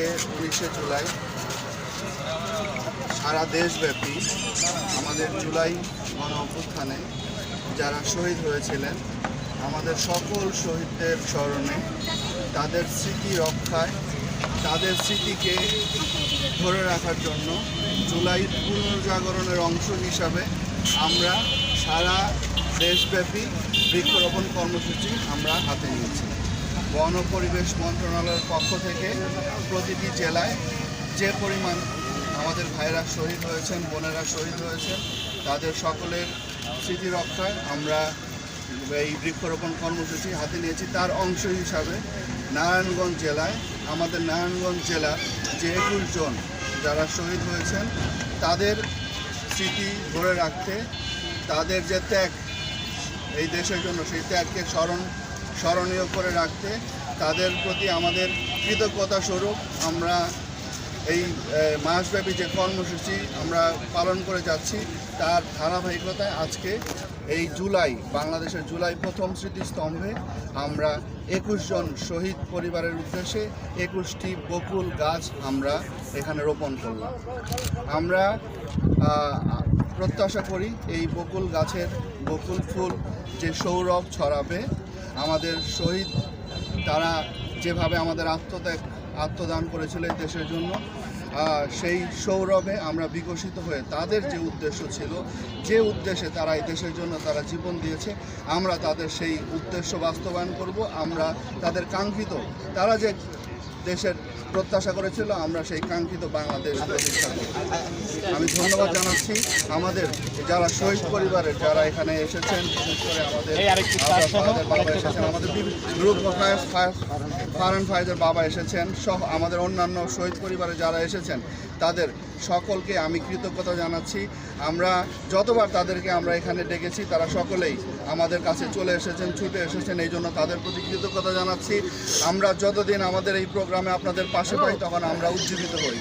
আজকে উনিশে জুলাই, সারা দেশব্যাপী আমাদের জুলাই গণ অভ্যুত্থানে যারা শহীদ হয়েছিলেন, আমাদের সকল শহীদদের স্মরণে তাদের স্মৃতি রক্ষায়, তাদের স্মৃতিকে ধরে রাখার জন্য জুলাই পুনর্জাগরণের অংশ হিসাবে আমরা সারা দেশব্যাপী বৃক্ষরোপণ কর্মসূচি আমরা হাতে নিয়েছি। বন পরিবেশ মন্ত্রণালয়ের পক্ষ থেকে প্রতিটি জেলায় যে পরিমাণ আমাদের ভাইরা শহীদ হয়েছেন, বোনেরা শহীদ হয়েছেন, তাদের সকলের স্মৃতি রক্ষায় আমরা এই বৃক্ষরোপণ কর্মসূচি হাতে নিয়েছি। তার অংশ হিসাবে নারায়ণগঞ্জ জেলায়, আমাদের নারায়ণগঞ্জ জেলার যে একুশ জন যারা শহীদ হয়েছেন, তাদের স্মৃতি ধরে রাখতে তাদের যে ত্যাগ, এই দেশের জন্য সেই ত্যাগকে স্মরণ স্মরণীয় করে রাখতে তাদের প্রতি আমাদের কৃতজ্ঞতা স্বরূপ আমরা এই মাসব্যাপী যে কর্মসূচি আমরা পালন করে যাচ্ছি, তার ধারাবাহিকতায় আজকে এই জুলাই, বাংলাদেশের জুলাই প্রথম স্মৃতিস্তম্ভে আমরা একুশ জন শহীদ পরিবারের উদ্দেশ্যে একুশটি বকুল গাছ আমরা এখানে রোপণ করলাম। আমরা প্রত্যাশা করি এই বকুল গাছের বকুল ফুল যে সৌরভ ছড়াবে আমাদের শহীদ, তারা যেভাবে আমাদের আত্মত্যাগ, আত্মদান করেছিল এই দেশের জন্য সেই সৌরভে আমরা বিকশিত হয়ে তাদের যে উদ্দেশ্য ছিল, যে উদ্দেশ্যে তারা এই দেশের জন্য তারা জীবন দিয়েছে, আমরা তাদের সেই উদ্দেশ্য বাস্তবায়ন করব, আমরা তাদের কাঙ্ক্ষিত, তারা যে দেশের প্রত্যাশা করেছিল আমরা সেই কাঙ্ক্ষিত বাংলাদেশ প্রতিষ্ঠা আমি ধন্যবাদ জানাচ্ছি আমাদের যারা শহীদ পরিবারের যারা এখানে এসেছেন বিশেষ করে আমাদের বাবা এসেছেন আমাদের গ্রুপ ফারান ফাইজের বাবা এসেছেন সহ আমাদের অন্যান্য শহীদ পরিবারে যারা এসেছেন তাদের সকলকে আমি কৃতজ্ঞতা জানাচ্ছি। আমরা যতবার তাদেরকে আমরা এখানে ডেকেছি তারা সকলেই আমাদের কাছে চলে এসেছেন ছুটে এসেছেন এই জন্য তাদের প্রতি কৃতজ্ঞতা জানাচ্ছি। আমরা যতদিন আমাদের এই প্রোগ্রামে আপনাদের পাশে পাই তখন আমরা উজ্জীবিত হই।